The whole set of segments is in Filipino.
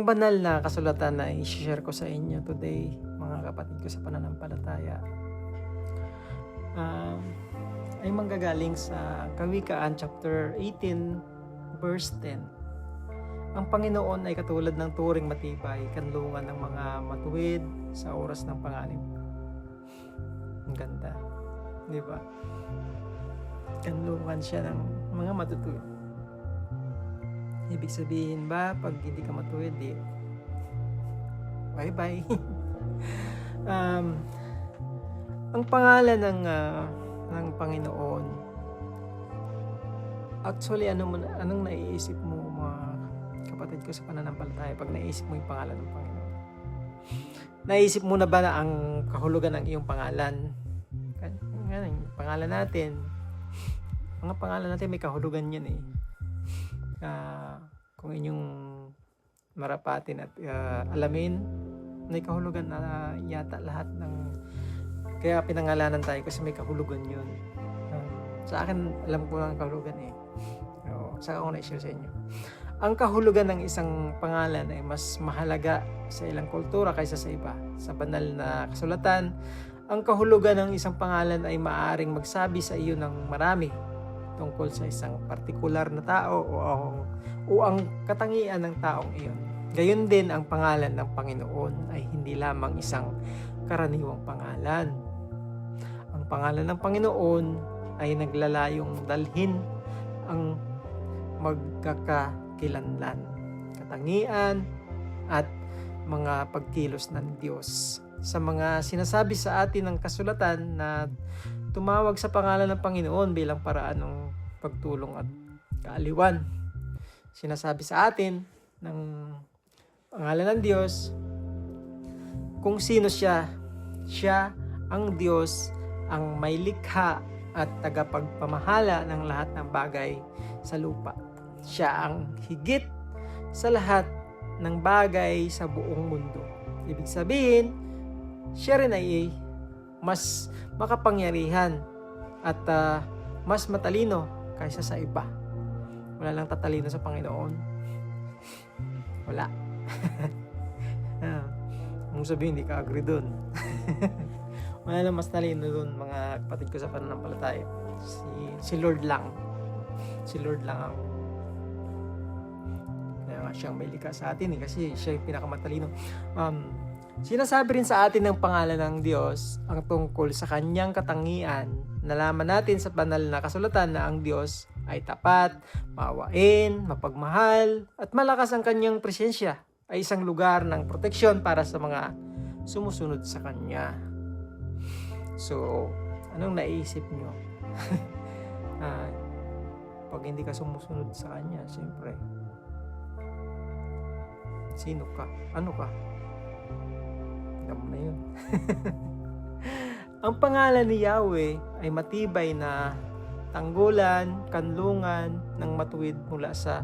Ang banal na kasulatan na i-share ko sa inyo today, mga kapatid ko sa pananampalataya, um, ay manggagaling sa Kawikaan chapter 18 verse 10. Ang Panginoon ay katulad ng turing matibay, kanlungan ng mga matuwid sa oras ng panganib. Ang ganda. Di ba? Kanlungan siya ng mga matutuwid. Ibig sabihin ba, pag hindi ka matuwid, di, bye-bye. um, ang pangalan ng ah, ng Panginoon, actually, ano anong naiisip mo, mga kapatid ko sa pananampalataya, pag naisip mo yung pangalan ng Panginoon? Naisip mo na ba na ang kahulugan ng iyong pangalan? Gan- Ganun, yung pangalan natin, mga pangalan natin may kahulugan yan eh. Ah, kung inyong marapatin at ah, alamin, may kahulugan na yata lahat ng kaya pinangalanan tayo kasi may kahulugan yun. Um, sa akin, alam ko lang ang kahulugan eh. Oo, saka ako na-share sa inyo. Ang kahulugan ng isang pangalan ay mas mahalaga sa ilang kultura kaysa sa iba. Sa banal na kasulatan, ang kahulugan ng isang pangalan ay maaring magsabi sa iyo ng marami tungkol sa isang partikular na tao o ang, o ang katangian ng taong iyon. Gayon din ang pangalan ng Panginoon ay hindi lamang isang karaniwang pangalan. Ang pangalan ng Panginoon ay naglalayong dalhin ang magkakakilanlan, katangian, at mga pagkilos ng Diyos. Sa mga sinasabi sa atin ng kasulatan na tumawag sa pangalan ng Panginoon bilang paraan ng pagtulong at kaaliwan. Sinasabi sa atin ng pangalan ng Diyos kung sino siya. Siya ang Diyos, ang may likha at tagapagpamahala ng lahat ng bagay sa lupa. Siya ang higit sa lahat ng bagay sa buong mundo. Ibig sabihin, siya rin ay mas makapangyarihan at ah, mas matalino kaysa sa iba. Wala lang tatalino sa Panginoon. Wala. ah, kung sabihin, hindi ka agree dun. Wala lang mas talino dun, mga kapatid ko sa pananampalataya. Si, si Lord lang. Si Lord lang ang kaya nga siyang may sa atin eh, kasi siya yung pinakamatalino. Um, Sinasabi rin sa atin ng pangalan ng Diyos ang tungkol sa kanyang katangian. Nalaman natin sa banal na kasulatan na ang Diyos ay tapat, maawain, mapagmahal, at malakas ang kanyang presensya ay isang lugar ng proteksyon para sa mga sumusunod sa kanya. So, anong naisip nyo? Ah, pag hindi ka sumusunod sa kanya, siyempre, sino ka? Ano ka? Alam mo na yun. Ang pangalan ni Yahweh ay matibay na tanggulan, kanlungan ng matuwid mula sa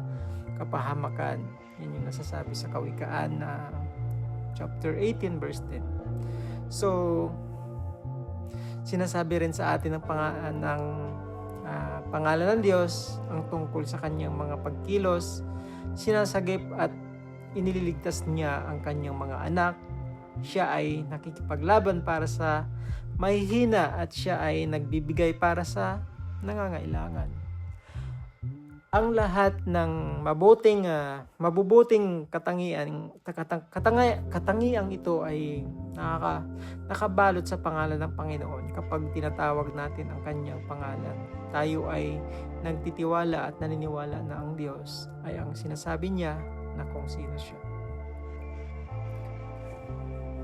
kapahamakan. Yan yung nasasabi sa Kawikaan na chapter 18 verse 10. So, sinasabi rin sa atin ng, panga- ng ah, pangalan ng Diyos ang tungkol sa kanyang mga pagkilos, sinasagip at inililigtas niya ang kanyang mga anak siya ay nakikipaglaban para sa mahihina at siya ay nagbibigay para sa nangangailangan. Ang lahat ng mabuting ah, mabubuting katangian katang, katangay, katangiang ito ay nakaka, nakabalot sa pangalan ng Panginoon kapag tinatawag natin ang kanyang pangalan. Tayo ay nagtitiwala at naniniwala na ang Diyos ay ang sinasabi niya na kung sino siya.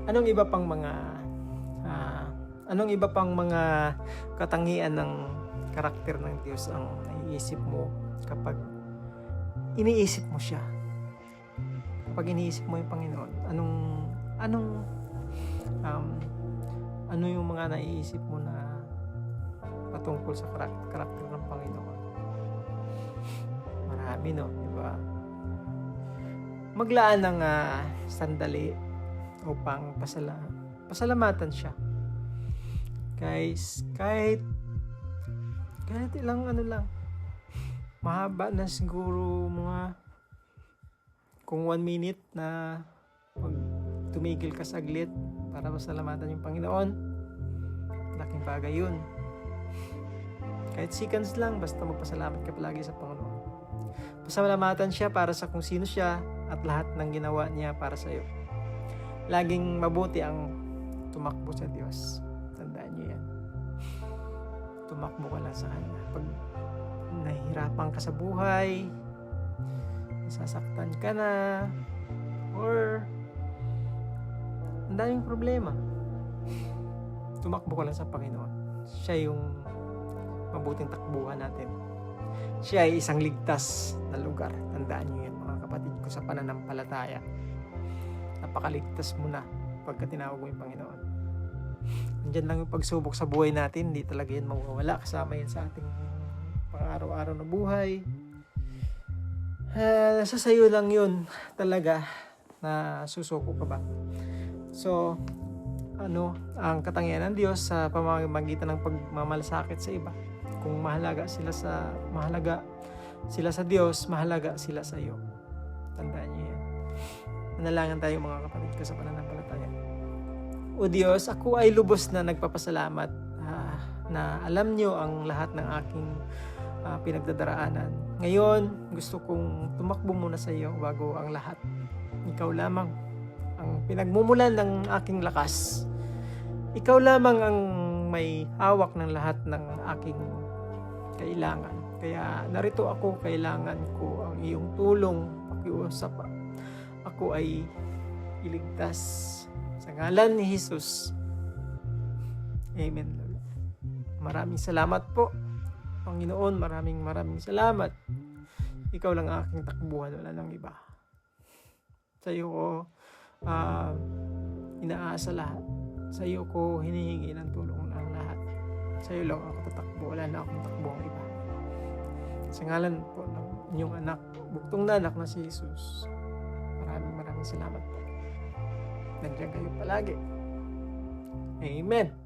Anong iba pang mga ah, anong iba pang mga katangian ng karakter ng Diyos ang naiisip mo kapag iniisip mo siya? Kapag iniisip mo yung Panginoon, anong anong um, ano yung mga naiisip mo na patungkol sa karak- karakter ng Panginoon? Marami no, di ba? Maglaan ng ah, sandali upang pasala pasalamatan siya. Guys, kahit kahit ilang ano lang mahaba na siguro mga kung one minute na pag tumigil ka saglit para masalamatan yung Panginoon, laking bagay yun. Kahit seconds lang, basta magpasalamat ka palagi sa Panginoon. Pasalamatan siya para sa kung sino siya at lahat ng ginawa niya para sa iyo. Laging mabuti ang tumakbo sa Diyos. Tandaan niyo yan. Tumakbo ka lang sa Kanya. Pag nahihirapan ka sa buhay, nasasaktan ka na, or ang daming problema. Tumakbo ka lang sa Panginoon. Siya yung mabuting takbuhan natin. Siya ay isang ligtas na lugar. Tandaan niyo yan mga kapatid ko sa pananampalataya. Napakaligtas mo na pagka tinawag mo yung Panginoon. Andyan lang yung pagsubok sa buhay natin. Hindi talaga yan mawawala. Kasama yan sa ating pang-araw-araw na buhay. Uh, nasa sayo lang yun talaga na susuko ka ba. So, ano, ang katangian ng Diyos sa pamamagitan ng pagmamalasakit sa iba. Kung mahalaga sila sa mahalaga sila sa Diyos, mahalaga sila sa iyo. Tandaan niyo yan. Manalangin tayo mga kapatid ko sa pananampalataya. O Diyos, ako ay lubos na nagpapasalamat ah, na alam niyo ang lahat ng aking ah, pinagdadaraanan. Ngayon, gusto kong tumakbo muna sa iyo bago ang lahat. Ikaw lamang ang pinagmumulan ng aking lakas. Ikaw lamang ang may hawak ng lahat ng aking kailangan. Kaya narito ako, kailangan ko ang iyong tulong, pakiusap. Ako ay iligtas sa ngalan ni Jesus. Amen, Lord. Maraming salamat po. Panginoon, maraming maraming salamat. Ikaw lang ang aking takbuhan, wala nang iba. Sa iyo ko uh, inaasa lahat. Sa iyo ko hinihingi ng tulong ng lahat. Sa iyo lang ako tatakbo. Wala na akong takbo ang iba. Sa ngalan po ng inyong anak, buktong na anak na si Jesus. Maraming salamat po. Nandiyan kayo palagi. Amen.